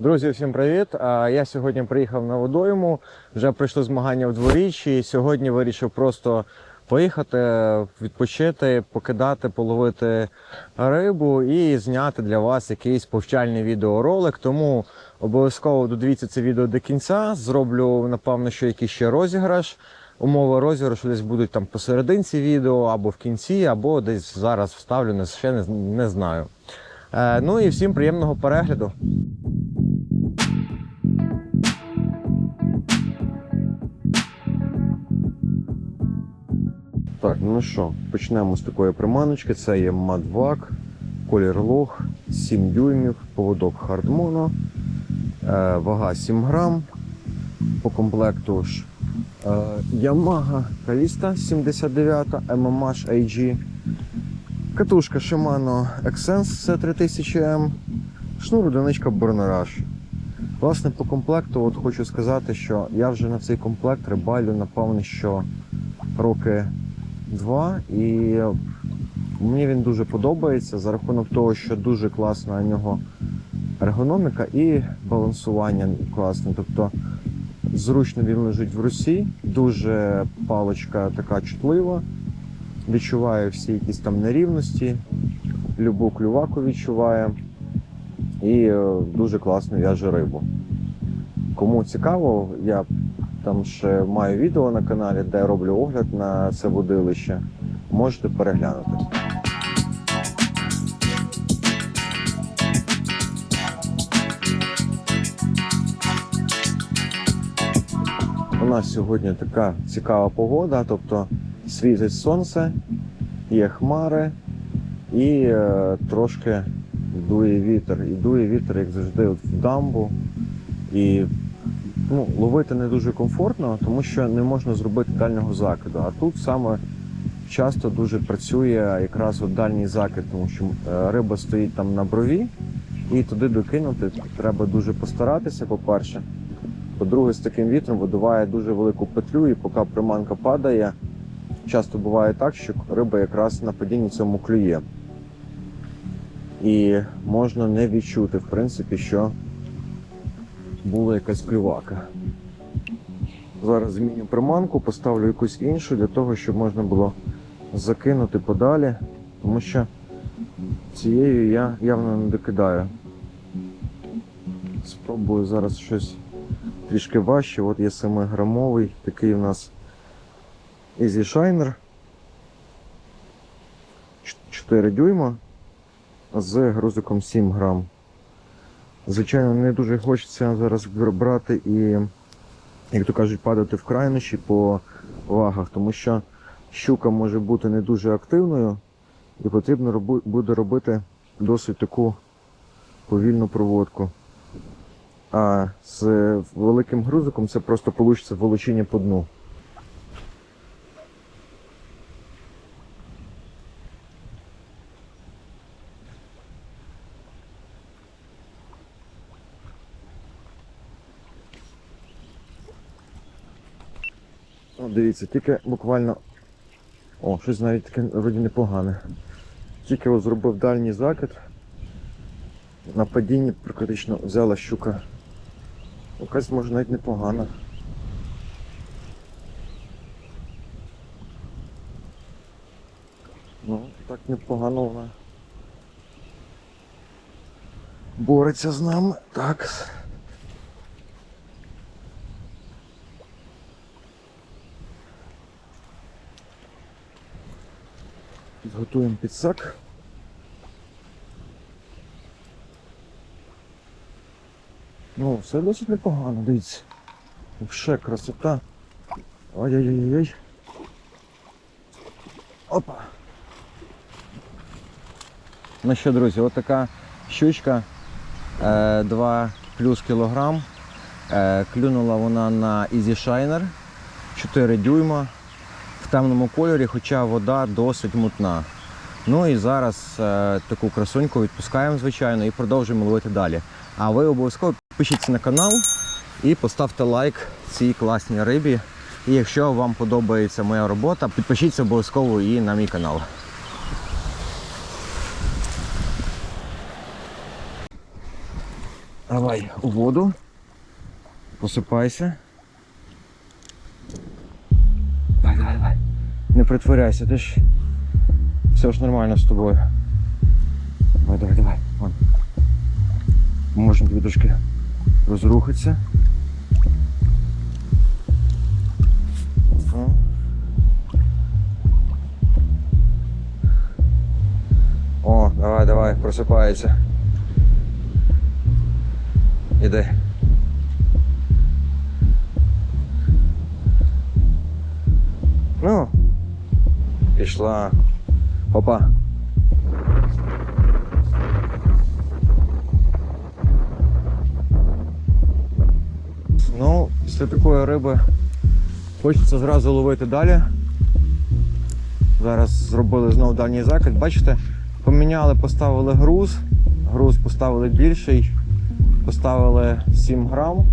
Друзі, всім привіт! Я сьогодні приїхав на водойму. Вже пройшли змагання в дворіччі. і Сьогодні вирішив просто поїхати, відпочити, покидати, половити рибу і зняти для вас якийсь повчальний відеоролик. Тому обов'язково додивіться це відео до кінця. Зроблю, напевно, що якийсь ще розіграш. Умови розіграшу десь будуть там посерединці відео, або в кінці, або десь зараз вставлю, ще не, не знаю. Е, ну і всім приємного перегляду. Ну що, почнемо з такої приманочки. Це є Мадвак, колір лох, 7 дюймів, поводок хардмоно, е, вага 7 грам. По комплекту ж е, Yamaha Kalista 79 MMH AG. Катушка Shimano Excense C3000M, шнур одиничка Bornarage. Власне, по комплекту от хочу сказати, що я вже на цей комплект рибалю, напевно, що роки два. І мені він дуже подобається за рахунок того, що дуже класна у нього ергономіка і балансування класне. Тобто зручно він лежить в русі, дуже паличка така чутлива. Відчуває всі якісь там нерівності, любу клюваку відчуває і е, дуже класно в'яже рибу. Кому цікаво, я там ще маю відео на каналі, де роблю огляд на це водилище. Можете переглянути. У нас сьогодні така цікава погода, тобто світить сонце, є хмари і е, трошки дує вітер. І дує вітер, як завжди, от в дамбу. І ну, ловити не дуже комфортно, тому що не можна зробити дальнього закиду. А тут саме часто дуже працює якраз от дальній закид, тому що е, риба стоїть там на брові, і туди докинути треба дуже постаратися, по-перше. По-друге, з таким вітром видуває дуже велику петлю, і поки приманка падає, часто буває так, що риба якраз на падінні цьому клює. І можна не відчути, в принципі, що була якась клювака. Зараз зміню приманку, поставлю якусь іншу для того, щоб можна було закинути подалі, тому що цією я явно не докидаю. Спробую зараз щось трішки важче. От є 7-грамовий, такий у нас Easy Shiner. 4 дюйма з грузиком 7 грам. Звичайно, не дуже хочеться зараз брати і, як то кажуть, падати в крайнощі по вагах, тому що щука може бути не дуже активною і потрібно буде робити досить таку повільну проводку. А з великим грузиком це просто вийде волочіння по дну. О, дивіться, тільки буквально. О, щось навіть таке вроді непогане. Тільки от зробив дальній закид. На падінні практично взяла щука. Якась може навіть непогана. Ну, так непогано вона. Бореться з нами. Так. Підготуємо підсак. Ну, все досить непогано, дивіться. Вообще красота. Ой-ой-ой-ой. Опа. Ну що, друзі, от щучка е, 2 плюс кілограм. Е, клюнула вона на Easy Shiner 4 дюйма в темному кольорі, хоча вода досить мутна. Ну і зараз е, таку красуньку відпускаємо, звичайно, і продовжуємо ловити далі. А ви обов'язково підпишіться на канал і поставте лайк цій класній рибі. І якщо вам подобається моя робота, підпишіться обов'язково і на мій канал. Давай у воду. Посипайся. Не притворяйся, ти ж. Все ж нормально з тобою. Давай, давай, давай. Вон. Можемо тобі трошки розрухатися. О. Давай, давай, просипається. Іди. Ну, пішла. Опа. Ну, після такої риби хочеться зразу ловити далі. Зараз зробили знову дальній закид. Бачите, поміняли, поставили груз. Груз поставили більший, поставили 7 грам.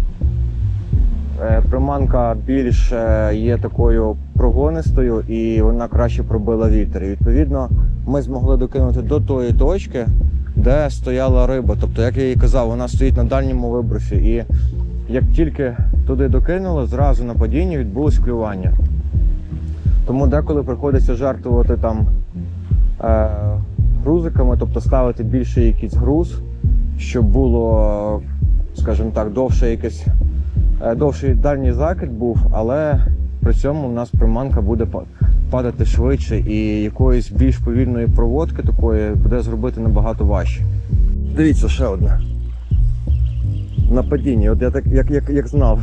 Е, Приманка більш е, є такою прогонистою і вона краще пробила вітер. І відповідно ми змогли докинути до тої точки, де стояла риба. Тобто, як я їй казав, вона стоїть на дальньому вибросі. І як тільки туди докинули, зразу на падінні відбулось клювання. Тому деколи приходиться жертвувати там е, грузиками, тобто ставити більший якийсь груз, щоб було, скажімо так, довше якесь, е, довший дальній закид був, але при цьому у нас приманка буде падати швидше і якоїсь більш повільної проводки такої буде зробити набагато важче. Дивіться, ще одне. На падінні, от я так як, як, як знав.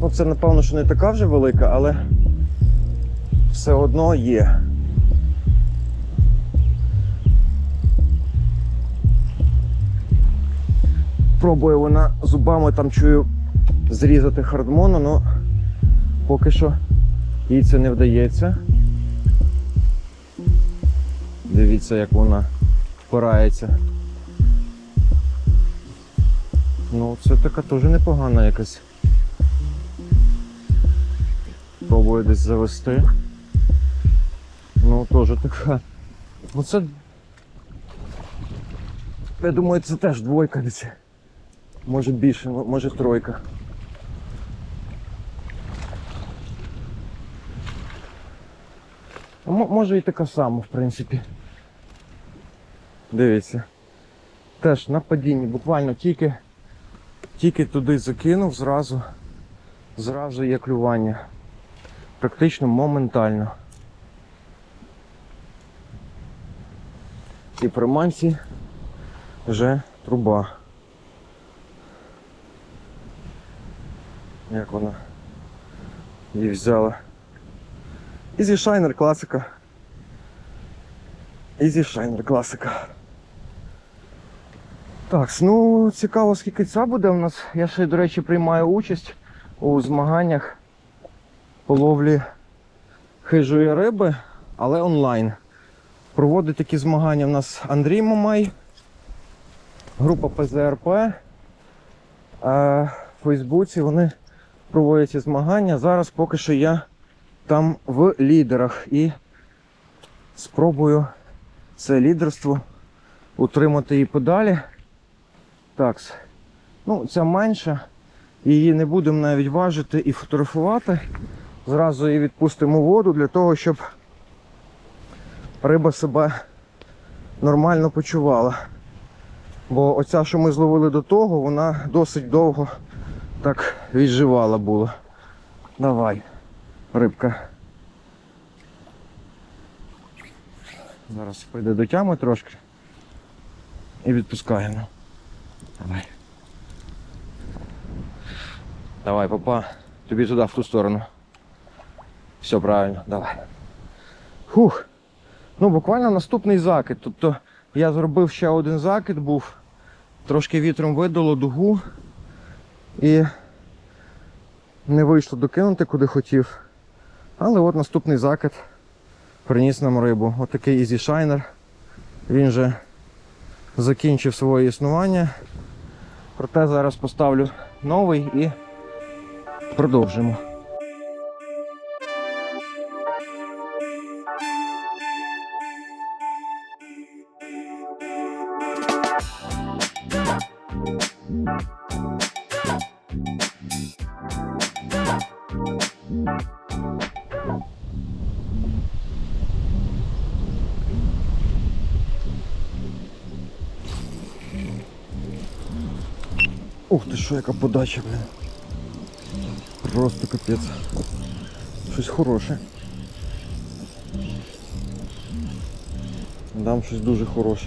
Ну, це напевно, що не така вже велика, але все одно є. Пробує вона зубами там чую зрізати хардмону, але поки що їй це не вдається. Дивіться, як вона впирається. Ну, це така теж непогана якась. Пробую десь завести. Ну, теж така. Ну це. Я думаю, це теж двойка десь. Може більше, може тройка. Мо- може і така сама, в принципі. Дивіться. Теж на падінні, буквально тільки, тільки туди закинув, зразу, зразу є клювання. Практично моментально. І приманці вже труба. Як вона її взяла. Easy Shiner класика. Easy Shiner класика. Так, ну цікаво, скільки ця буде у нас. Я ще, до речі, приймаю участь у змаганнях по ловлі хижої риби, але онлайн. Проводить такі змагання в нас Андрій Мамай, група ПЗРП. Е, в Фейсбуці вони проводять змагання. Зараз поки що я там в лідерах і спробую це лідерство утримати і подалі. Так, ну ця менша. Її не будемо навіть важити і фотографувати. Зразу її відпустимо в воду для того, щоб риба себе нормально почувала. Бо оця, що ми зловили до того, вона досить довго так відживала була. Давай, рибка. Зараз прийде до тями трошки і відпускаємо. Давай. Давай, папа, тобі туди, в ту сторону. Все правильно, давай. Фух. Ну, буквально наступний закид. Тобто я зробив ще один закид, був, трошки вітром видало дугу і не вийшло докинути куди хотів. Але от наступний закид приніс нам рибу. Отакий такий Easy Shiner. Він же закінчив своє існування. Проте зараз поставлю новий і продовжимо. Яка подача, блін. Просто капець. Щось хороше. Дам щось дуже хороше.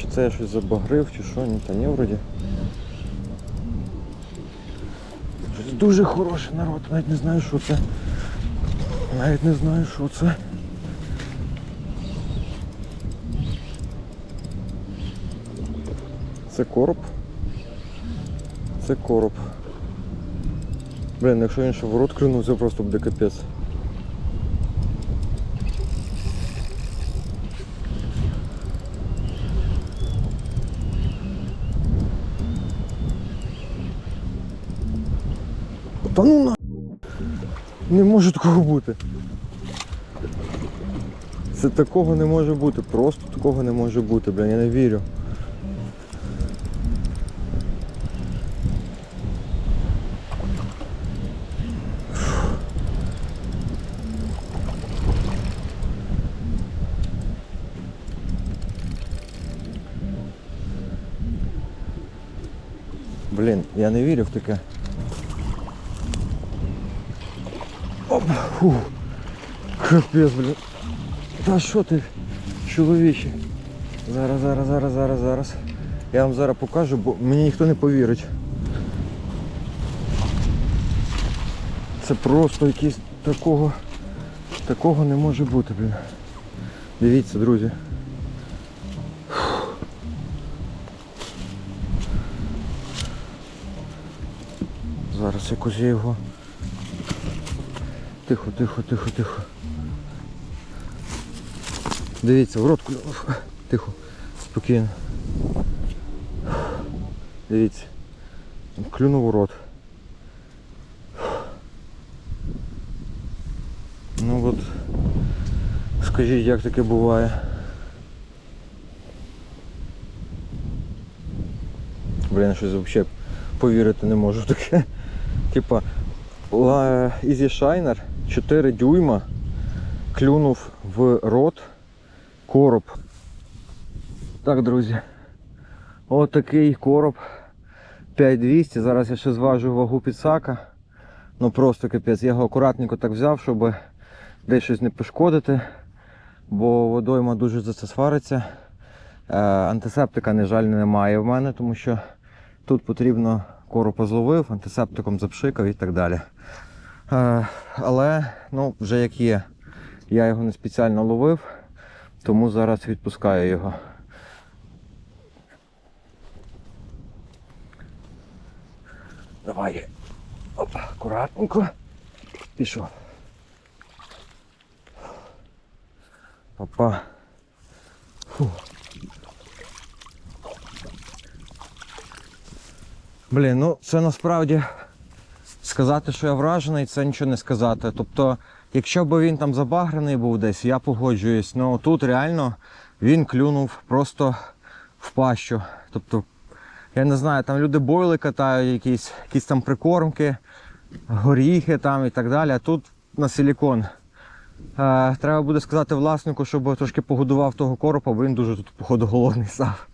Чи це я щось забагрив, чи що, ні, та ні вроді. Щось дуже хороше народ, навіть не знаю, що це. Навіть не знаю, що це. Це короб. Це короб. Блін, якщо він ще в рот клюнув, це просто буде капець. Та ну на. Не може такого бути. Це такого не може бути. Просто такого не може бути, блін, я не вірю. Блін, я не вірю в таке. Оп, фу. Капець, блін. Та що ти, чоловіче? Зараз, зараз, зараз, зараз, зараз. Я вам зараз покажу, бо мені ніхто не повірить. Це просто якийсь такого. Такого не може бути, блін. Дивіться, друзі. Зараз якось його. Тихо, тихо, тихо, тихо. Дивіться, в рот клюнув. Тихо, спокійно. Дивіться. Клюнув у рот. Ну от скажіть, як таке буває. Блін, щось взагалі повірити не можу таке. Типа Easy Shiner 4 дюйма клюнув в рот короб. Так, друзі. Отакий короб 5200. Зараз я ще зважу вагу підсака. Ну просто капець. Я його акуратненько так взяв, щоб десь щось не пошкодити, бо водойма дуже за це свариться. Е, антисептика, на жаль, немає в мене, тому що тут потрібно коропа зловив, антисептиком запшикав і так далі. Е, але ну, вже як є, я його не спеціально ловив, тому зараз відпускаю його. Давай. Оп, акуратненько. Пішов. Опа. Фу. Блін, ну це насправді сказати, що я вражений, це нічого не сказати. Тобто, якщо б він там забагрений був десь, я погоджуюсь. Ну тут реально він клюнув просто в пащу. Тобто, я не знаю, там люди бойли катають, якісь, якісь там прикормки, горіхи там і так далі. А тут на силікон. Е, треба буде сказати власнику, щоб трошки погодував того коропа, бо він дуже тут, походу, голодний став.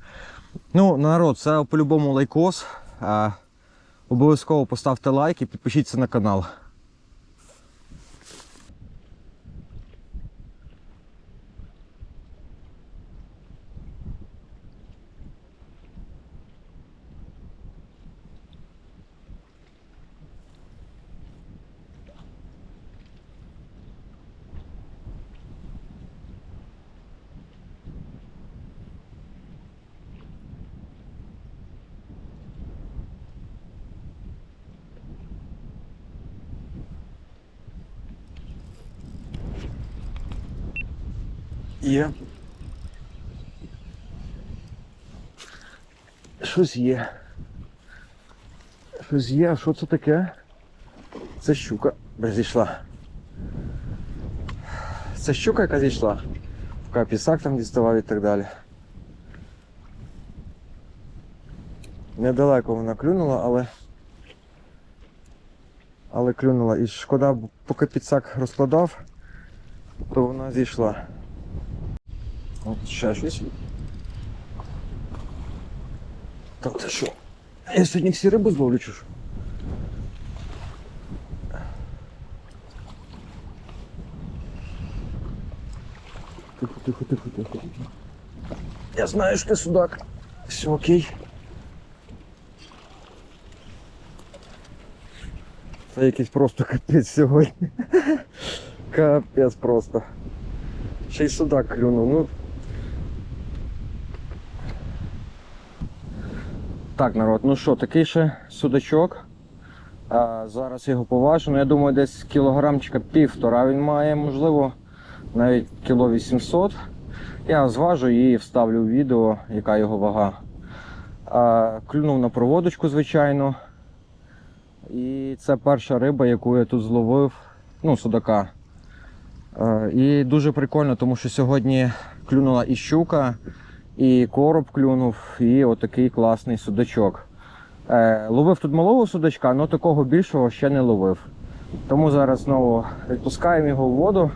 Ну, народ, це по-любому лайкос. Обов'язково поставте лайк і підпишіться на канал. Є. Щось є. Щось є, а що це таке? Це щука зійшла. Це щука, яка зійшла. В пісак там діставав і так далі. Недалеко вона клюнула, але. Але клюнула. І шкода, поки підсак розкладав, то вона зійшла. От ще щось. Та ти що? Я сьогодні всі риби зловлю чи що? Тихо, тихо, тихо, тихо. Я знаю, що ти судак. Все окей. Це якийсь просто капець сьогодні. Капець просто. Ще й судак клюнув. Ну. Так, народ, ну що, такий ще судачок. А, зараз його поважу. Ну, я думаю, десь кілограмчика півтора він має, можливо, навіть кіло 800. Я зважу і вставлю в відео, яка його вага. А, клюнув на проводочку, звичайно. І це перша риба, яку я тут зловив, ну, судака. Е, І дуже прикольно, тому що сьогодні клюнула і щука, і короб клюнув, і отакий класний судачок. Е, Ловив тут малого судачка, але такого більшого ще не ловив. Тому зараз знову відпускаємо його в воду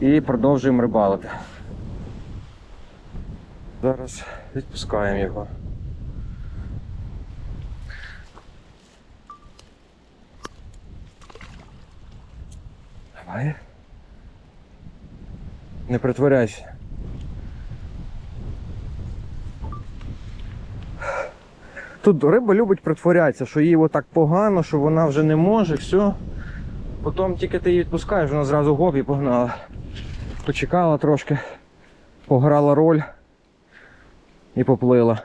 і продовжуємо рибалити. Зараз відпускаємо його. Давай. Не притворяйся. Тут риба любить притворятися, що їй отак погано, що вона вже не може, все. Потім тільки ти її відпускаєш, вона зразу гоп і погнала. Почекала трошки, пограла роль і поплила.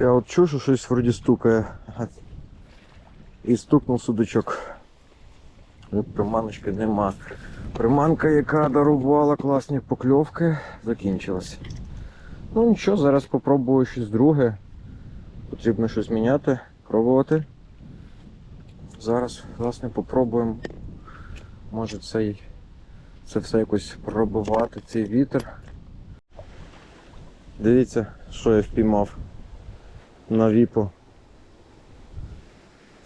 Я от чую, що щось вроді стукає. І стукнув судочок. Приманочки нема. Приманка, яка дарувала класні покльовки, закінчилась. Ну нічого, зараз попробую щось друге. Потрібно щось міняти, пробувати. Зараз, власне, попробуємо. Може цей, це все якось пробувати, цей вітер. Дивіться, що я впіймав на віпо.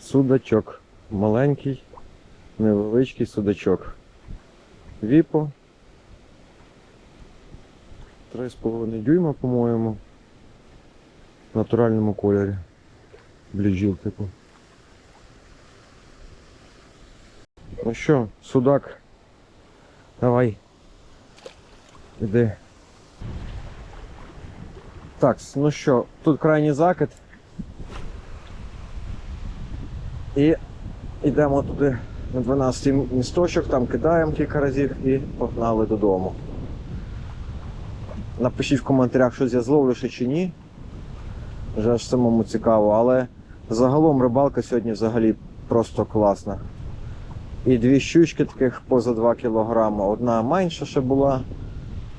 Судачок. Маленький, невеличкий судачок. Віпо. 3,5 дюйма, по-моєму. В натуральному кольорі. Бліджіл, типу. Ну що, судак. Давай. Іди. Так, ну що, тут крайній закид. І йдемо туди на 12 місточок, там кидаємо кілька разів і погнали додому. Напишіть в коментарях, що я зловлю чи ні. Вже аж самому цікаво, але загалом рибалка сьогодні взагалі просто класна. І дві щучки таких поза 2 кг. Одна менша ще була,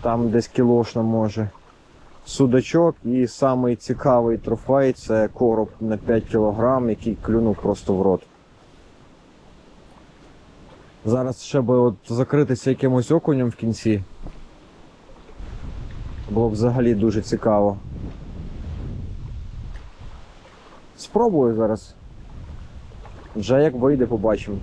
там десь кілошна може судачок і самий цікавий трофей це короб на 5 кг, який клюнув просто в рот. Зараз ще би от закритися якимось окунем в кінці. Було взагалі дуже цікаво. Спробую зараз. Вже як вийде, побачимо.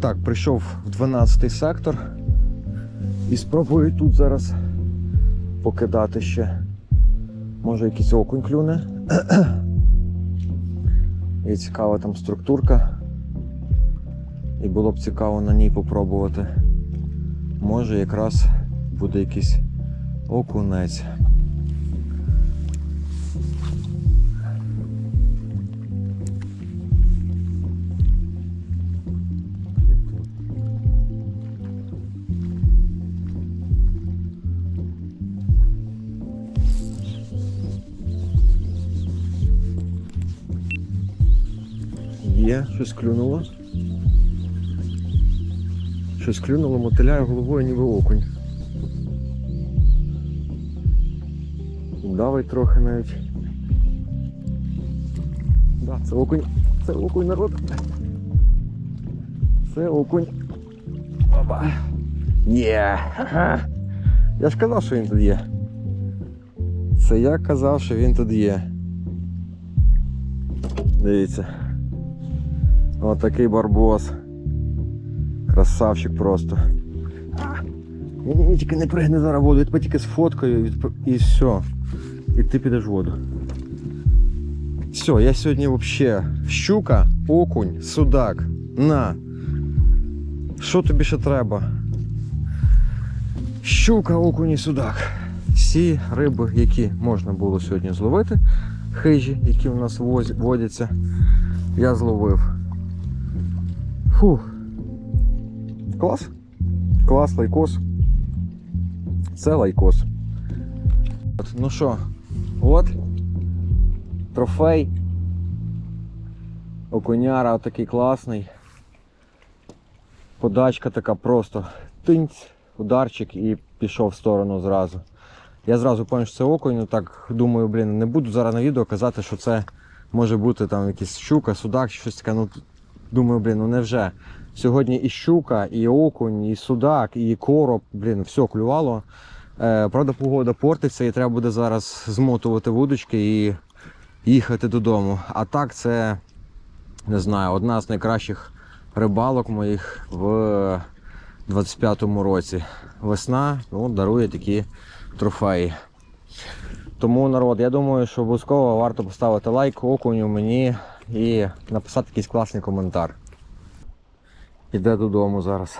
Так, прийшов в 12-й сектор і спробую тут зараз покидати ще. Може якийсь окунь клюне. І цікава там структурка. І було б цікаво на ній попробувати. Може якраз буде якийсь окунець. Є, щось клюнуло. Щось клюнуло, мотиляє головою, ніби окунь. Давай трохи навіть. Да, це окунь. Це окунь народ. Це окунь. Опа. Є. Ага. Я ж казав, що він тут є. Це я казав, що він тут є. Дивіться. Отакий барбос. Красавчик просто. Ні, ні, ні, тільки не пригни в воду, я тільки сфоткаю відп- і все. І ти підеш в воду. Все, я сьогодні взагалі щука, окунь, судак. На. Що тобі ще треба? Щука, окунь і судак. Всі риби, які можна було сьогодні зловити, хижі, які у нас водяться, я зловив. Фух. Клас. Клас, лайкос. Це лайкос. От, ну що, от. Трофей. Окуняра такий класний. Подачка така просто. Тинць, ударчик і пішов в сторону зразу. Я зразу пам'ятаю, що це окунь, ну так думаю, блін, не буду зараз на відео казати, що це може бути там якийсь щука, судак, щось таке. Ну, думаю, блін, ну невже. Сьогодні і щука, і окунь, і судак, і короб, блін, все клювало. Е, правда, погода портиться і треба буде зараз змотувати вудочки і їхати додому. А так це, не знаю, одна з найкращих рибалок моїх в 25-му році. Весна ну, дарує такі трофеї. Тому народ, я думаю, що обов'язково варто поставити лайк окуню мені і написати якийсь класний коментар. Іде додому зараз.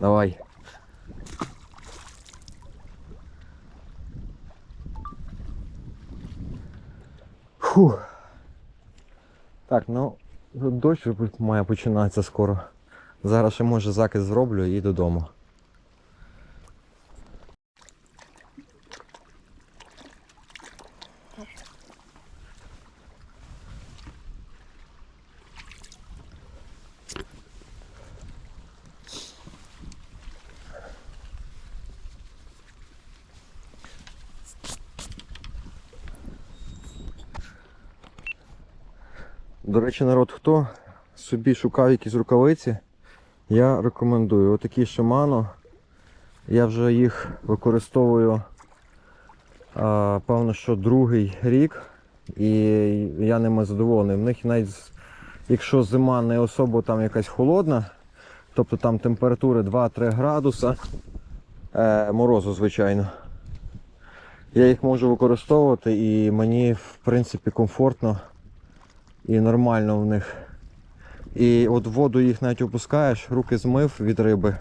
Давай. Фух. Так, ну дощ має починатися скоро. Зараз ще може закид зроблю і додому. До речі, народ, хто собі шукав якісь рукавиці, я рекомендую. Отакі Shimano. Я вже їх використовую, певно, що другий рік. І я ними задоволений. В них навіть якщо зима не особо там якась холодна, тобто там температури 2-3 градуса, е, морозу, звичайно. Я їх можу використовувати і мені в принципі комфортно і нормально в них. І от воду їх навіть опускаєш, руки змив від риби.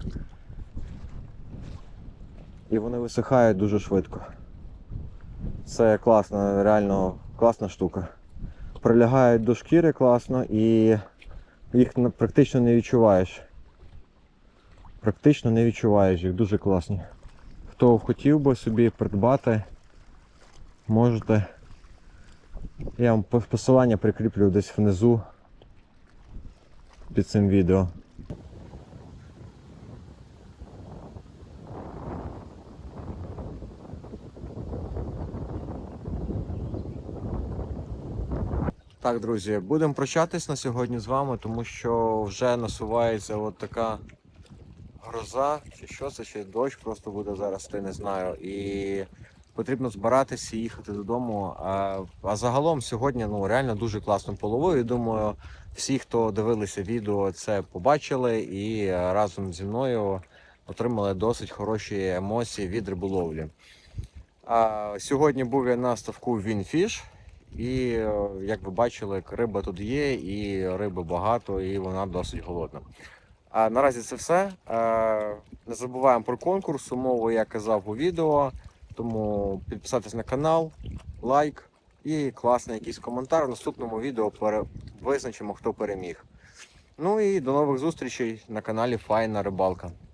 І вони висихають дуже швидко. Це класна, реально класна штука. Прилягають до шкіри класно і їх практично не відчуваєш. Практично не відчуваєш їх, дуже класні. Хто хотів би собі придбати, можете я вам посилання прикріплю десь внизу під цим відео. Так, друзі, будемо прощатись на сьогодні з вами, тому що вже насувається от така гроза, чи що це, чи дощ просто буде зараз, ти не знаю. І потрібно збиратися і їхати додому. А, а загалом сьогодні ну реально дуже класно половив. І думаю, всі, хто дивилися відео, це побачили і е, разом зі мною отримали досить хороші емоції від риболовлі. А, сьогодні був я на ставку Вінфіш. І е, як ви бачили, риба тут є, і риби багато, і вона досить голодна. А наразі це все. Е, Не забуваємо про конкурс. Умови я казав у відео. Тому підписатись на канал, лайк і класний якийсь коментар. В наступному відео пере... визначимо, хто переміг. Ну і до нових зустрічей на каналі Файна Рибалка.